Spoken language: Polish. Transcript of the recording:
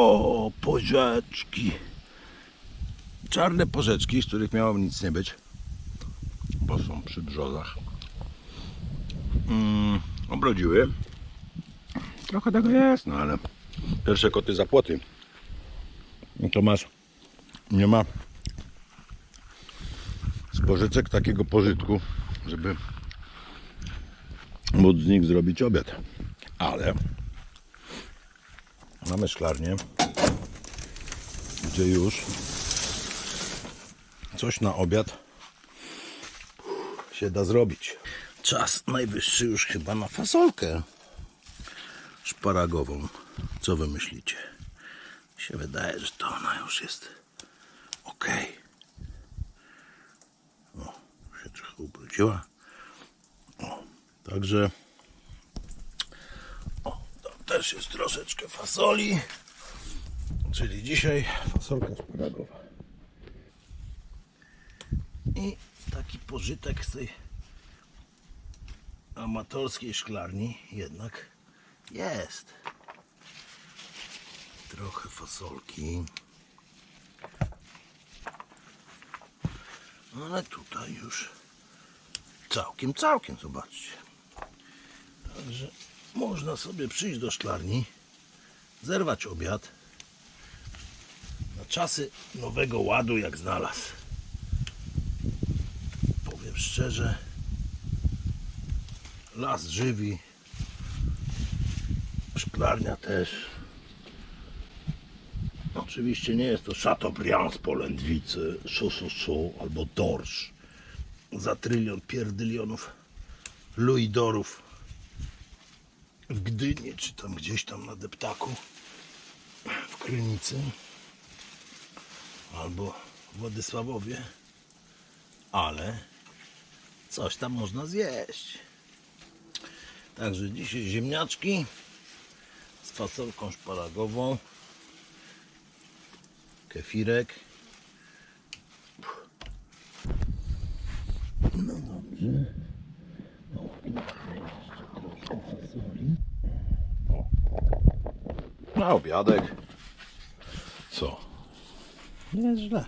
O, porzeczki. Czarne porzeczki, z których miało nic nie być, bo są przy brzozach. Mm, obrodziły. Trochę tego jest, no ale pierwsze koty za płoty. No to masz, nie ma z pożyczek takiego pożytku, żeby móc z nich zrobić obiad. Ale mamy szklarnię, gdzie już coś na obiad się da zrobić. Czas najwyższy już chyba na fasolkę szparagową. Co wy myślicie? Mi się wydaje, że to ona już jest ok. O, się trochę ubrudziła. O, także też jest troszeczkę fasoli. Czyli dzisiaj fasolka szparagowa. I taki pożytek z tej amatorskiej szklarni jednak jest. Trochę fasolki. Ale tutaj już całkiem, całkiem, zobaczcie. Także można sobie przyjść do szklarni, zerwać obiad na czasy nowego ładu, jak znalazł. Powiem szczerze, las żywi, szklarnia też. Oczywiście nie jest to Chateaubriand z Polędwicy, su, su, su, albo Dorsz za trylion pierdylionów luidorów w Gdyni, czy tam gdzieś tam na deptaku w Krynicy albo w Władysławowie, ale coś tam można zjeść. Także dzisiaj ziemniaczki z fasolką szparagową, kefirek. No dobrze. O, i jeszcze troszkę fasoli. Na obiadek. Co? Nie jest źle.